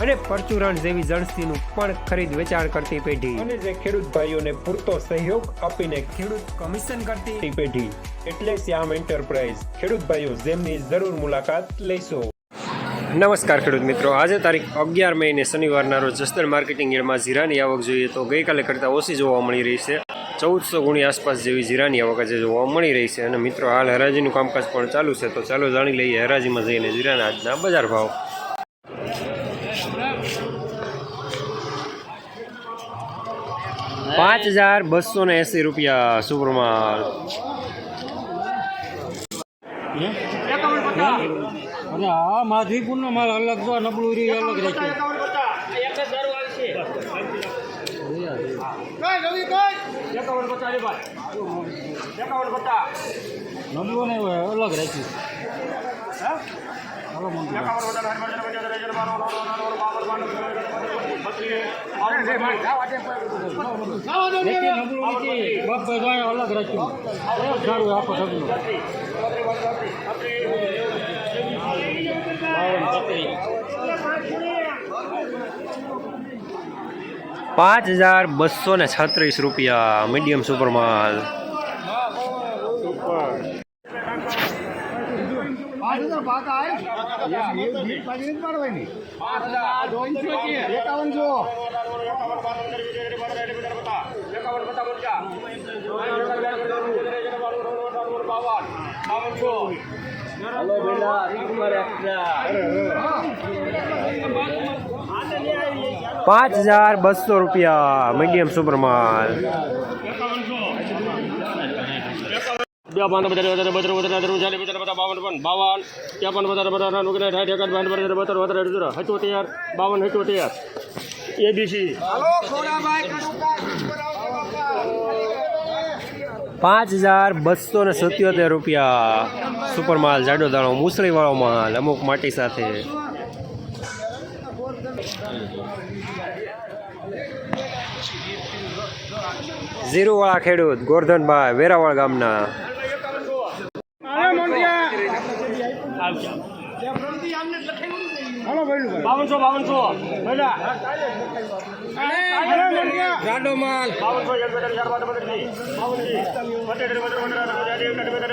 અને પરચુરણ જેવી જણસીનું પણ ખરીદ વેચાણ કરતી પેઢી. અને જે ખેડૂત ભાઈઓને પૂરતો સહયોગ આપીને ખેડૂત કમિશન કરતી પેઢી. એટલે શ્યામ એન્ટરપ્રાઇઝ ખેડૂત ભાઈઓ જેમની જરૂર મુલાકાત લેશો. નમસ્કાર ખેડૂત મિત્રો. આજે તારીખ અગિયાર મે ને શનિવારના રોજ જસ્તર માર્કેટિંગ યાર્ડમાં જીરાની આવક જોઈએ તો ગઈકાલે કરતાં ઓછી જોવા મળી રહી છે. ચૌદસો ગુણી આસપાસ જેવી જીરાની આવક આજે જોવા મળી રહી છે અને મિત્રો હાલ હરાજીનું કામકાજ પણ ચાલુ છે તો ચાલો જાણી લઈએ હરાજીમાં જઈને જીરાના આજના બજાર ભાવ. પાંચ હજાર બસો ને એસી રૂપિયા સુપરમાં અરે આ માધીપુર નો માલ અલગ તો નબળું રી અલગ રાખ્યું નબળું ને અલગ રાખ્યું હાલો મંજુ ભાઈ. નબળું નથી. બાપ ભાઈ ભાઈ અલગ રાખ્યું બહુ સારું આપો સગનું બાવન પત્રી પાંચ હજાર બસો ને છત્રીસ રૂપિયા મીડિયમ સુપરમાલ પાંચ હજાર બસો રૂપિયા મીડિયમ સુપરમાલ બે પાંચ બધા વધારે બધા બાવન પણ બાવન. ત્યાં પણ વધારે બધા નુકને ઠાઠ એકાદ બાવન વધારે બતર વધારે અડધું હચો તૈયાર બાવન હચો તૈયાર. એબીસી પાંચ હજાર બસો ને સત્યોતેર રૂપિયા સુપર માલ જાડો દાણો મુસળીવાળો માલ અમુક માટી સાથે. ઝીરુવાળા ખેડૂત ગોરધનભાઈ વેરાવળ ગામના. બાવનસો બાવનસો. બેટા. ગાડો માલ. બાવનસો એક બેટા ચાર પાંચ બત્રીસ બાવનથી. બત્રીસ બત્રીસ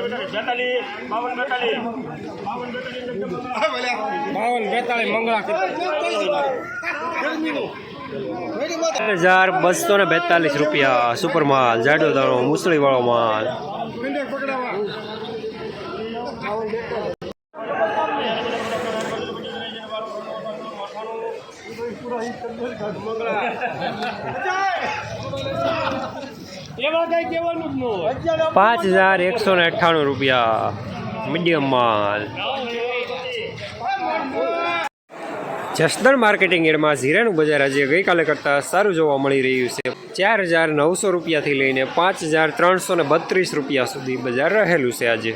બત્રીસ બેતાલીસ. બાવન બેતાલીસ. બાવન બેતાલીસ બાવન. બેતાલીસ મંગળા હજાર બસો ને બેતાલીસ રૂપિયા સુપર માલ જાડો દાણો મુસળીવાળો માલ. પાંચ હજાર એકસો ને અઠ્ઠાણું રૂપિયા મીડિયમ માલ. જસદણ માર્કેટિંગ એડમાં ઝીરાનું બજાર આજે ગઈકાલે કરતાં સારું જોવા મળી રહ્યું છે. ચાર હજાર નવસો રૂપિયાથી લઈને પાંચ હજાર ત્રણસો ને બત્રીસ રૂપિયા સુધી બજાર રહેલું છે આજે.